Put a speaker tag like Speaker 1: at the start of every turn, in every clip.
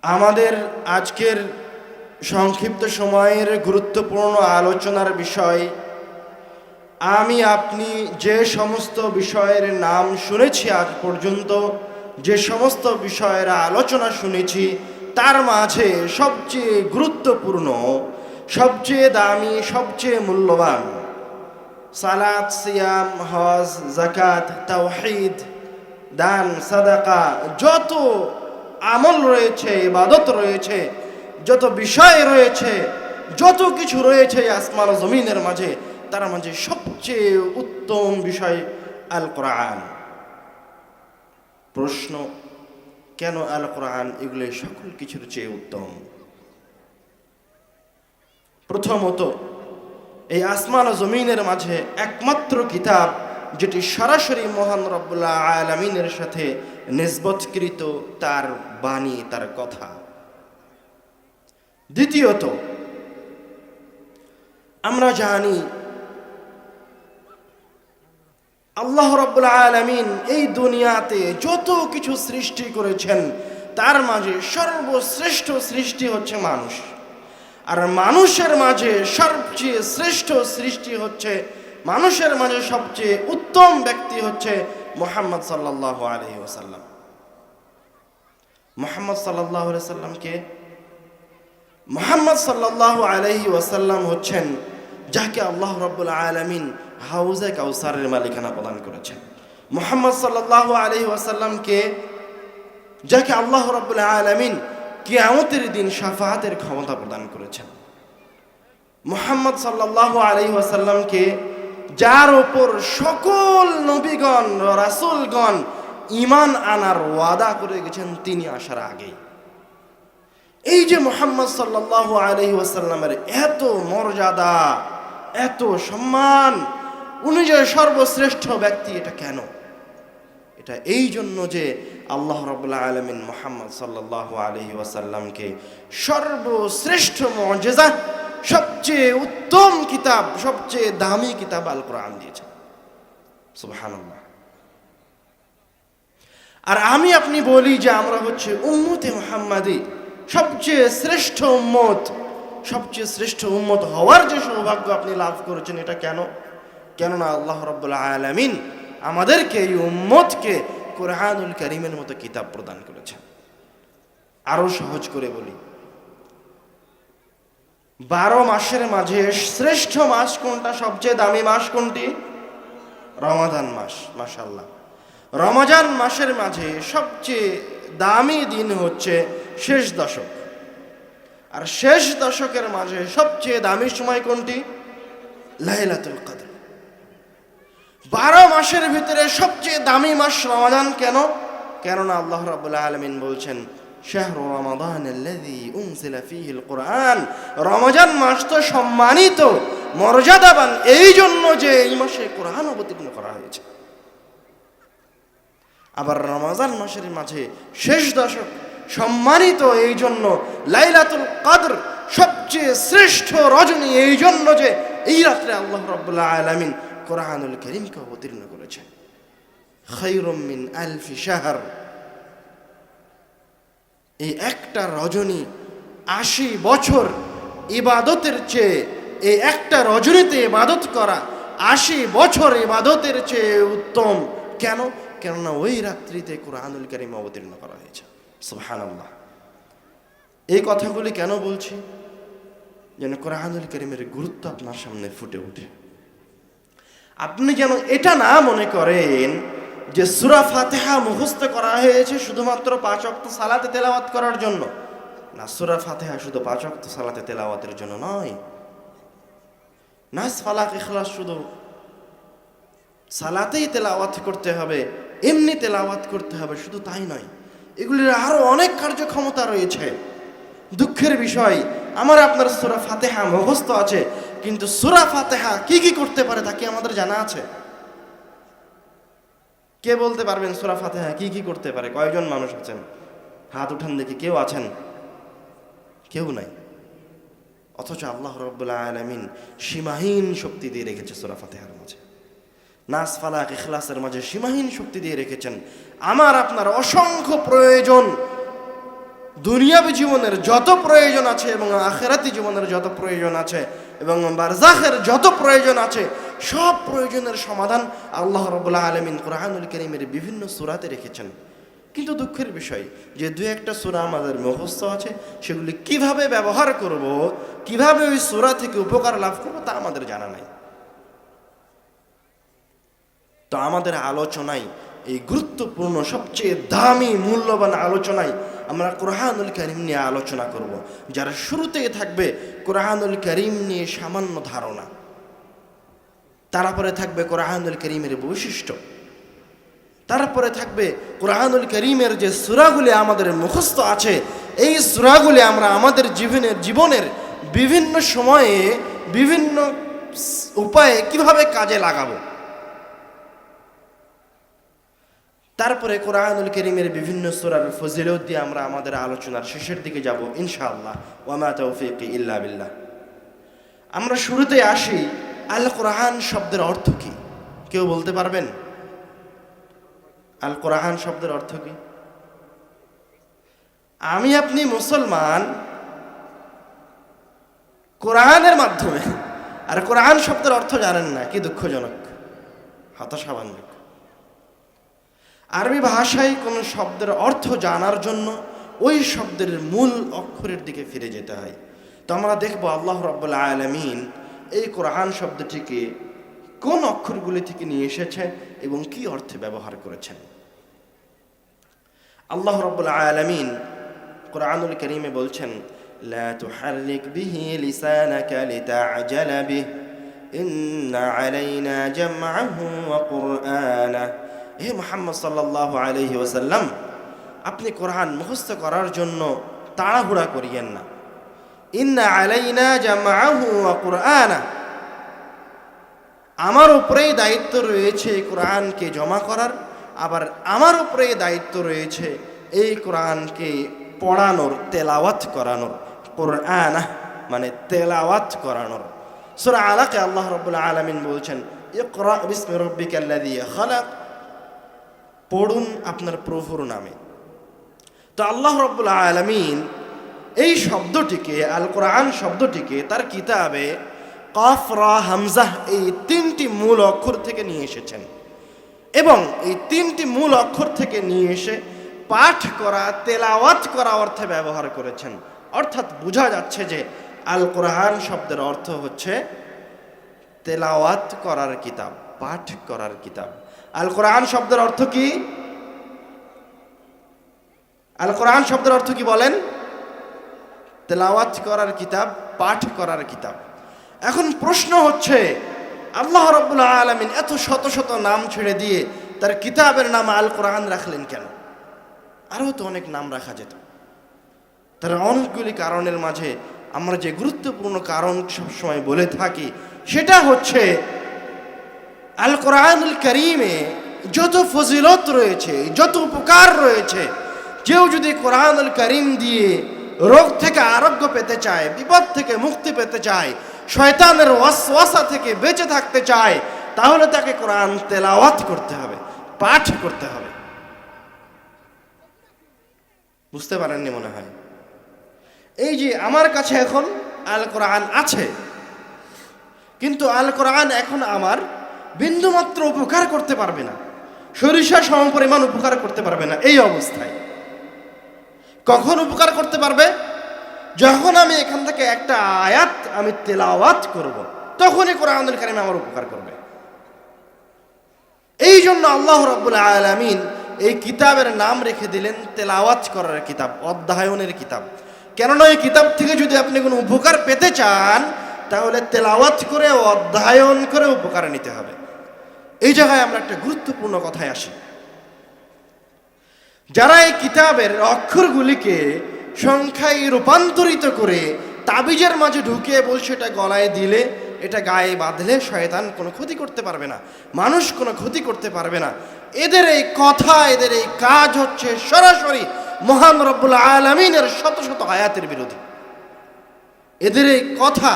Speaker 1: আমাদের আজকের সংক্ষিপ্ত সময়ের গুরুত্বপূর্ণ আলোচনার বিষয়, আমি আপনি যে সমস্ত বিষয়ের নাম শুনেছি আজ পর্যন্ত, যে সমস্ত বিষয়ের আলোচনা শুনেছি, তার মাঝে সবচেয়ে গুরুত্বপূর্ণ, সবচেয়ে দামি, সবচেয়ে মূল্যবান, সালাত, সিয়াম, হজ জাকাত তাওহিদ, দান, সাদাকা, যত আমল রয়েছে, ইবাদত রয়েছে, যত বিষয় রয়েছে, যত কিছু রয়েছে আসমান জমিনের মাঝে, তার মাঝে সবচেয়ে উত্তম বিষয় আল কোরআন প্রশ্ন, কেন আল কোরআন এগুলো সকল কিছুর চেয়ে উত্তম। প্রথমত, এই আসমান ও জমিনের মাঝে একমাত্র কিতাব যেটি সরাসরি মহান রব্বুল্লাহ আলমিনের সাথে নিসবতকৃত তার বাণী, তার কথা। দ্বিতীয়ত, আমরা জানি আল্লাহ রব্বুল আলমিন এই দুনিয়াতে যত কিছু সৃষ্টি করেছেন, তার মাঝে সর্বশ্রেষ্ঠ সৃষ্টি হচ্ছে মানুষ। আর মানুষের মাঝে সবচেয়ে শ্রেষ্ঠ সৃষ্টি হচ্ছে মানুষের মাঝে সবচেয়ে উত্তম ব্যক্তি হচ্ছে মোহাম্মদ সাল্লাহ আলহি ওসাল্লাম মোহাম্মদ সাল্লাহ সাল্লামকে মোহাম্মদ সাল্লাহ আলহি ওয়াসাল্লাম হচ্ছেন যাকে আল্লাহ রব্বুল আলমিন হাউজে কাউসারের মালিকানা প্রদান করেছেন। মোহাম্মদ সাল্লাহ আলহি ওয়াসাল্লামকে যাকে আল্লাহ রব্বুল আলমিন কিয়ামতের দিন সাফাহাতের ক্ষমতা প্রদান করেছেন। মোহাম্মদ সাল্লাহ আলহি ওয়াসাল্লামকে যার ওপর সকল নবীগণ, রাসুলগণ ইমান আনার ওয়াদা করে গেছেন, তিনি আসার আগে। এই যে মোহাম্মদ সাল্লাহ আলহি ওয়াসাল্লামের এত মর্যাদা, এত সম্মান, উনি যে সর্বশ্রেষ্ঠ ব্যক্তি, এটা কেন? এটা এই জন্য যে আল্লাহ রবুল্লা আলমিন মোহাম্মদ সাল্লাহ আলহি ওয়াসাল্লামকে সর্বশ্রেষ্ঠ মজেজা সবচেয়ে উত্তম কিতাব, সবচেয়ে দামি কিতাব আল কোরআন দিয়েছে। সুবহানাল্লাহ। আর আমি আপনি বলি যে আমরা হচ্ছে উম্মতে মোহাম্মদী, সবচেয়ে শ্রেষ্ঠ উম্মত, সবচেয়ে শ্রেষ্ঠ উম্মত হওয়ার যে সৌভাগ্য আপনি লাভ করেছেন এটা কেন? কেননা আল্লাহ রব্বুল আলমিন আমাদেরকে এই উম্মতকে কোরআনুল করিমের মতো কিতাব প্রদান করেছেন। আরও সহজ করে বলি বারো মাসের মাঝে শ্রেষ্ঠ মাস কোনটা? সবচেয়ে দামি মাস কোনটি? রমাদান মাস মাসাল্লাহ রমজান মাসের মাঝে সবচেয়ে দামি দিন হচ্ছে শেষ দশক। আর শেষ দশকের মাঝে সবচেয়ে দামি সময় কোনটি? লাইলাতুল কদর। বারো মাসের ভিতরে সবচেয়ে দামি মাস রমাদান কেন? কেননা আল্লাহ রাবুল্লাহ আলমিন বলছেন শাহর রমাদান কোরআন। রমজান মাস তো সম্মানিত, মর্যাদাবান এই জন্য যে এই মাসে কোরআন অবতীর্ণ করা হয়েছে। আবার রমাজান মাসের মাঝে শেষ দশক, সম্মানিত এই জন্য লাইলাতুল কাদর সবচেয়ে শ্রেষ্ঠ রজনী এই জন্য যে এই রাত্রে আল্লাহ রব্বুল্লাহ আলমিন কোরআনুল করিমকে অবতীর্ণ করেছেন। খৈরমিন আলফি শাহর। এই একটা রজনী আশি বছর ইবাদতের চেয়ে, এই একটা রজনীতে ইবাদত করা আশি বছর ইবাদতের চেয়ে উত্তম। কেন? কেননা ওই রাত্রিতে কোরআনুল করিম অবতীর্ণ করা হয়েছে। সুবহানাল্লাহ। এই কথাগুলি কেন বলছি? যেন কোরআনুল করিমের গুরুত্ব আপনার সামনে ফুটে ওঠে। আপনি যেন এটা না মনে করেন যে সুরা ফাতেহা মুখস্থ করা হয়েছে শুধুমাত্র পাঁচ অক্ত সালাতে তেলাওয়াত করার জন্য। না, সুরা ফাতেহা শুধু পাঁচ অক্ত সালাতে তেলাওয়াতের জন্য নয়। নাস ফালাক ইখলাস শুধু সালাতেই তেলাওয়াত করতে হবে, এমনি তেলাওয়াত করতে হবে, শুধু তাই নয়। এগুলির আরও অনেক কার্যক্ষমতা রয়েছে। দুঃখের বিষয়, আমার আপনার সুরা ফাতেহা মুখস্থ আছে, কিন্তু সুরা ফাতেহা কি কি করতে পারে তা কি আমাদের জানা আছে? কে বলতে পারবেন সুরা ফাতেহা? কি কি করতে পারে? কয়জন মানুষ আছেন? হাত উঠান দেখি কেউ আছেন? কেউ নাই। অথচ আল্লাহ রব্বুল্লাহ আলমিন সীমাহীন শক্তি দিয়ে রেখেছে সুরা ফাতেহার মাঝে। নাস ফালাক, ইখলাসের মাঝে সীমাহীন শক্তি দিয়ে রেখেছেন। আমার, আপনার অসংখ্য প্রয়োজন। দুনিয়াবী জীবনের যত প্রয়োজন আছে এবং আখেরাতি জীবনের যত প্রয়োজন আছে এবং বারজাখের যত প্রয়োজন আছে সব প্রয়োজনের সমাধান আল্লাহ রবুল্লাহ আলমিন কোরআনুল করিমের বিভিন্ন সুরাতে রেখেছেন। কিন্তু দুঃখের বিষয়, যে দু একটা সুরা আমাদের মুখস্থ আছে, সেগুলি কীভাবে ব্যবহার করব, কীভাবে ওই সুরা থেকে উপকার লাভ করব তা আমাদের জানা নাই। তো আমাদের আলোচনায়, এই গুরুত্বপূর্ণ, সবচেয়ে দামি, মূল্যবান আলোচনায় আমরা কোরআনুল করিম নিয়ে আলোচনা করব, যারা শুরুতেই থাকবে কোরআনুল করিম নিয়ে সামান্য ধারণা। তারপরে থাকবে কোরআনুল করিমের বৈশিষ্ট্য। তারপরে থাকবে কোরআনুল করিমের যে সুরাগুলি আমাদের মুখস্থ আছে, এই সুরাগুলি আমরা আমাদের জীবনের জীবনের বিভিন্ন সময়ে বিভিন্ন উপায়ে কীভাবে কাজে লাগাবো। তারপরে কোরআনুল করিমের বিভিন্ন সুরার ফজিলত দিয়ে আমরা আমাদের আলোচনার শেষের দিকে যাব ইনশাআল্লাহ। ওয়ামা তৌফিক ইল্লা বিল্লাহ। আমরা শুরুতে আসি আল কোরআন শব্দের অর্থ কি? কেউ বলতে পারবেন? আল কোরআন শব্দের অর্থ কি? আমি আপনি মুসলমান, কোরআনের মাধ্যমে। আর কোরআন শব্দের অর্থ জানেন না, কি দুঃখজনক হতাশাবান্ধব আরবি ভাষায় কোনো শব্দের অর্থ জানার জন্য ওই শব্দের মূল অক্ষরের দিকে ফিরে যেতে হয়। তো আমরা দেখব আল্লাহ রব্বুল আলমিন এই কোরআন শব্দটিকে কোন অক্ষরগুলি থেকে নিয়ে এসেছেন এবং কি অর্থে ব্যবহার করেছেন? আল্লাহ রব্বুল আলমিন কোরআনুল করিমে বলছেন আপনি কোরআন মুখস্থ করার জন্য তাড়াহুড়া করিয়েন না। আমার উপরেই দায়িত্ব রয়েছে এই কোরআনকে জমা করার, আবার আমার উপরেই দায়িত্ব রয়েছে এই কোরআনকে পড়ানোর, তেলাওয়াত করানোর, কোরআনা মানে তেলাওয়াত করানোর। সূরা আলাকে আল্লাহ রাব্বুল আলামিন বলছেন পড়ুন আপনার প্রভুর নামে। তো আল্লাহ রব্বুল আলমিন এই শব্দটিকে, আল কোরআন শব্দটিকে, তার কিতাবে কফ রা হামজাহ এই তিনটি মূল অক্ষর থেকে নিয়ে এসেছেন। এবং এই তিনটি মূল অক্ষর থেকে নিয়ে এসে পাঠ করা, তেলাওয়াত করা অর্থে ব্যবহার করেছেন। অর্থাৎ বোঝা যাচ্ছে যে আল কোরআন শব্দের অর্থ হচ্ছে তেলাওয়াত করার কিতাব, পাঠ করার কিতাব। আল কোরআন শব্দের অর্থ কি? আল কোরআন শব্দের অর্থ কি বলেন? তেলাওয়াত করার কিতাব, পাঠ করার কিতাব। এখন প্রশ্ন হচ্ছে, আল্লাহ রব্বুল আলমিন এত শত শত নাম ছেড়ে দিয়ে তার কিতাবের নাম আল কোরআন রাখলেন কেন? আরও তো অনেক নাম রাখা যেত। তার অনেকগুলি কারণের মাঝে আমরা যে গুরুত্বপূর্ণ কারণ সবসময় বলে থাকি, সেটা হচ্ছে, আল কোরআনুল করিমে যত ফজিলত রয়েছে, যত উপকার রয়েছে, কেউ যদি কোরআনুল করিম দিয়ে রোগ থেকে আরোগ্য পেতে চায়, বিপদ থেকে মুক্তি পেতে চায়, শয়তানের ওয়াসওয়াসা থেকে বেঁচে থাকতে চায়, তাহলে তাকে কোরআন তেলাওয়াত করতে হবে, পাঠ করতে হবে। বুঝতে পারেননি মনে হয়? এই যে আমার কাছে এখন আল কোরআন আছে, কিন্তু আল কোরআন এখন আমার বিন্দুমাত্র উপকার করতে পারবে না, সরিষা সম পরিমাণ উপকার করতে পারবে না, এই অবস্থায়। কখন উপকার করতে পারবে? যখন আমি এখান থেকে একটা আয়াত আমি তেলাওয়াত করব। তখনই কোরআনুল কারিম আমার উপকার করবে। এই জন্য আল্লাহ রব্বুল আলমিন এই কিতাবের নাম রেখে দিলেন তেলাওয়াত করার কিতাব, অধ্যায়নের কিতাব। কেননা এই কিতাব থেকে যদি আপনি কোনো উপকার পেতে চান, তাহলে তেলাওয়াত করে, অধ্যায়ন করে উপকার নিতে হবে। এই জায়গায় আমরা একটা গুরুত্বপূর্ণ কথায় আসি। যারা এই কিতাবের অক্ষরগুলিকে সংখ্যায় রূপান্তরিত করে তাবিজের মাঝে ঢুকিয়ে বলছে, এটা গলায় দিলে, এটা গায়ে বাঁধলে শয়তান কোনো ক্ষতি করতে পারবে না, মানুষ কোনো ক্ষতি করতে পারবে না। এদের এই কথা, এদের এই কাজ হচ্ছে সরাসরি মহান রব্বুল আলমিনের শত শত আয়াতের বিরোধী এদের এই কথা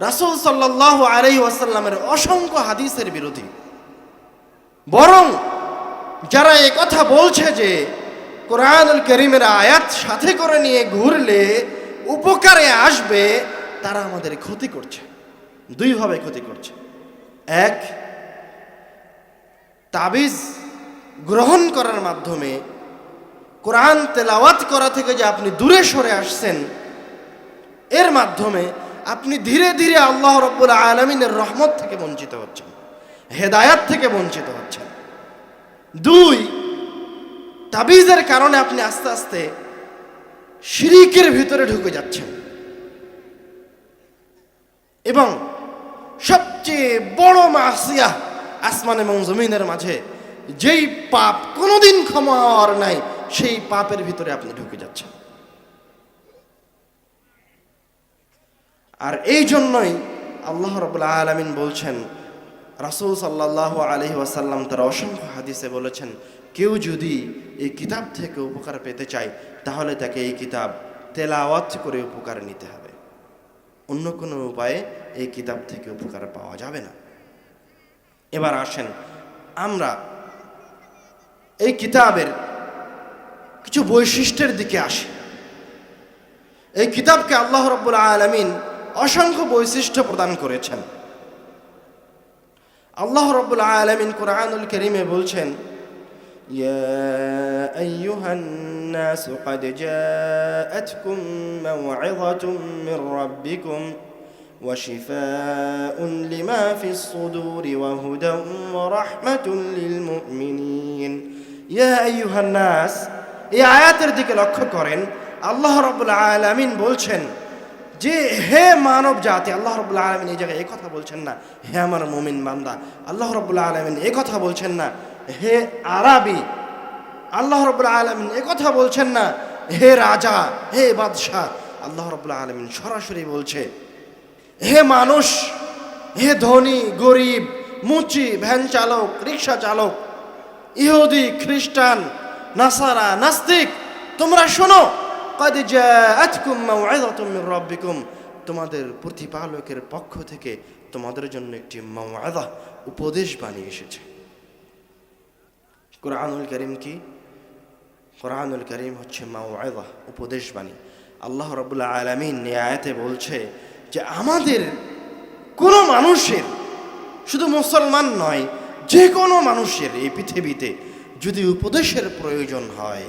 Speaker 1: রাসুল সাল্লাহ আলাই ওয়াসাল্লামের অসংখ্য হাদিসের বিরোধী বরং যারা এ কথা বলছে যে কোরআনুল করিমের আয়াত সাথে করে নিয়ে ঘুরলে উপকারে আসবে, তারা আমাদের ক্ষতি করছে। দুইভাবে ক্ষতি করছে। এক, তাবিজ গ্রহণ করার মাধ্যমে কোরআন তেলাওয়াত করা থেকে যে আপনি দূরে সরে আসছেন, এর মাধ্যমে আপনি ধীরে ধীরে আল্লাহ রব্বুল আলমিনের রহমত থেকে বঞ্চিত হচ্ছেন, হেদায়াত থেকে বঞ্চিত হচ্ছেন। দুই, তাবিজের কারণে আপনি আস্তে আস্তে শিরিকের ভিতরে ঢুকে যাচ্ছেন। এবং সবচেয়ে বড় মাসিয়া আসমান এবং জমিনের মাঝে যেই পাপ কোনোদিন ক্ষমা হওয়ার নাই, সেই পাপের ভিতরে আপনি ঢুকে যাচ্ছেন। আর এই জন্যই আল্লাহ রবুল্লা আলমিন বলছেন রাসুল সাল্লাহ আলহি ওয়াসাল্লাম তার অসংখ্য হাদিসে বলেছেন, কেউ যদি এই কিতাব থেকে উপকার পেতে চায়, তাহলে তাকে এই কিতাব তেলাওয়াত করে উপকার নিতে হবে। অন্য কোনো উপায়ে এই কিতাব থেকে উপকার পাওয়া যাবে না। এবার আসেন, আমরা এই কিতাবের কিছু বৈশিষ্ট্যের দিকে আসি। এই কিতাবকে আল্লাহ রব্বুল আলমিন অসংখ্য বৈশিষ্ট্য প্রদান করেছেন। আল্লাহ রব্বুল আলমিন কোরআনুল করিমে বলছেন يا أيها الناس قد جاءتكم موعظة من ربكم وشفاء لما في الصدور وهدى ورحمة للمؤمنين يا أيها الناس এই আয়াতের দিকে লক্ষ্য করেন আল্লাহ রব্বুল আলমিন বলছেন যে হে মানব জাতি, আল্লাহ রব্বুল আলমিন এই জায়গায় কথা বলছেন না, হে আমার মুমিন বান্দা, আল্লাহ রব্বুল আলমিন এই কথা বলছেন না, হে আরবি, আল্লাহ রব্বুল আলমিন এ কথা বলছেন না, হে রাজা, হে বাদশাহ, আল্লাহ রব্বুল আলমিন সরাসরি বলছে, হে মানুষ, হে ধনী, গরিব, মুচি, ভ্যান চালক, রিক্সা চালক, ইহুদি, খ্রিস্টান, নাসারা, নাস্তিক, তোমরা শোনো কাদ জাআতকুম তোমাদের প্রতিপালকের পক্ষ থেকে তোমাদের জন্য একটি মাওয়াদা উপদেশ বানিয়ে এসেছে। কোরআনুল করিম কি? কোরআনুল করিম হচ্ছে মাওয়াদা উপদেশ বাণী। আল্লাহ রবুল্লা আলমিন ন্যায়াতে বলছে যে, আমাদের কোন মানুষের, শুধু মুসলমান নয়, যে কোনো মানুষের এই পৃথিবীতে যদি উপদেশের প্রয়োজন হয়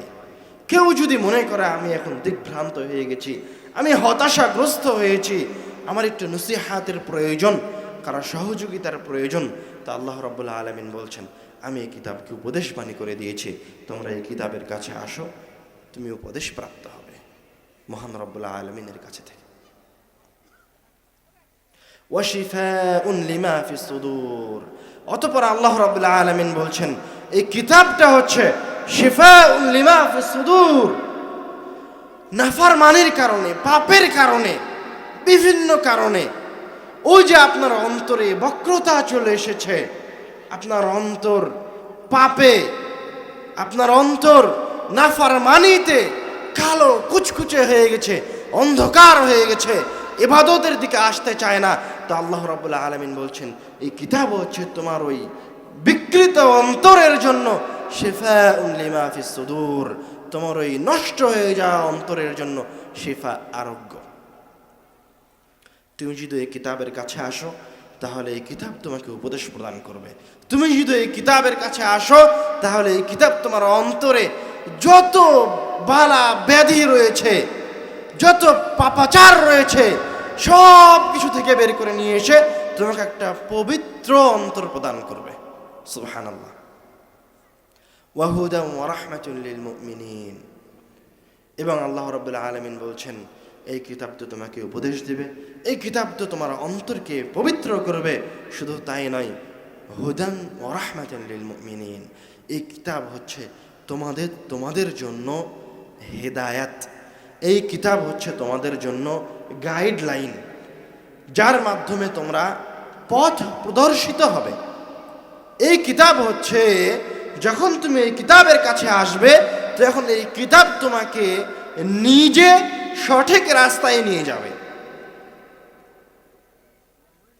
Speaker 1: কেউ যদি মনে করে আমি এখন দিগ্ভ্রান্ত হয়ে গেছি, আমি হতাশাগ্রস্ত হয়েছি, আমার একটু নসিহাতের প্রয়োজন, কারও সহযোগিতার প্রয়োজন, তা আল্লাহ রব্বুল্লা আলমিন বলছেন, আমি এই কিতাবকে উপদেশ বাণী করে দিয়েছি, তোমরা এই কিতাবের কাছে আসো, তুমি উপদেশ প্রাপ্ত হবে, মহান রব্বুল্লাহ আলমিনের কাছে থেকে। অতঃপর আল্লাহ রাব্বুল আলামিন বলছেন, এই কিতাবটা হচ্ছে শিফাউন লিমা ফি সুদূর। নাফরমানির কারণে, পাপের কারণে, বিভিন্ন কারণে ওই যে আপনার অন্তরে বক্রতা চলে এসেছে, আপনার অন্তর পাপে, আপনার অন্তর নাফরমানিতে কালো কুচকুচে হয়ে গেছে, অন্ধকার হয়ে গেছে, এবাদতের দিকে আসতে চায় না। তো আল্লাহ রাবুল্লাহ আলমিন বলছেন, এই কিতাব হচ্ছে তোমার ওই বিকৃত অন্তরের জন্য শেফা সুদূর। তোমার ওই নষ্ট হয়ে যাওয়া অন্তরের জন্য শেফা আরোগ্য। তুমি যদি এই কিতাবের কাছে আসো, তাহলে এই কিতাব তোমাকে উপদেশ প্রদান করবে। তুমি যদি এই কিতাবের কাছে আসো, তাহলে এই কিতাব তোমার অন্তরে যত বালা ব্যাধি রয়েছে, যত পাপাচার রয়েছে, সব কিছু থেকে বের করে নিয়ে এসে তোমাকে একটা পবিত্র অন্তর প্রদান করবে। সুবহান ওয়াহুদাম ওয়ারাহমাতুল্লিল মুমিনিন। এবং আল্লাহ রাব্বুল আলামিন বলছেন, এই কিতাব তো তোমাকে উপদেশ দেবে, এই কিতাব তো তোমার অন্তরকে পবিত্র করবে। শুধু তাই নয় হুদান ওয়ারাহমাতুল্লিল মুমিনিন, এই কিতাব হচ্ছে তোমাদের তোমাদের জন্য হেদায়াত। এই কিতাব হচ্ছে তোমাদের জন্য গাইডলাইন, যার মাধ্যমে তোমরা পথ প্রদর্শিত হবে। এই কিতাব হচ্ছে যখন তুমি এই কিতাবের কাছে আসবে, তখন এই কিতাব তোমাকে নিজে সঠিক রাস্তায় নিয়ে যাবে।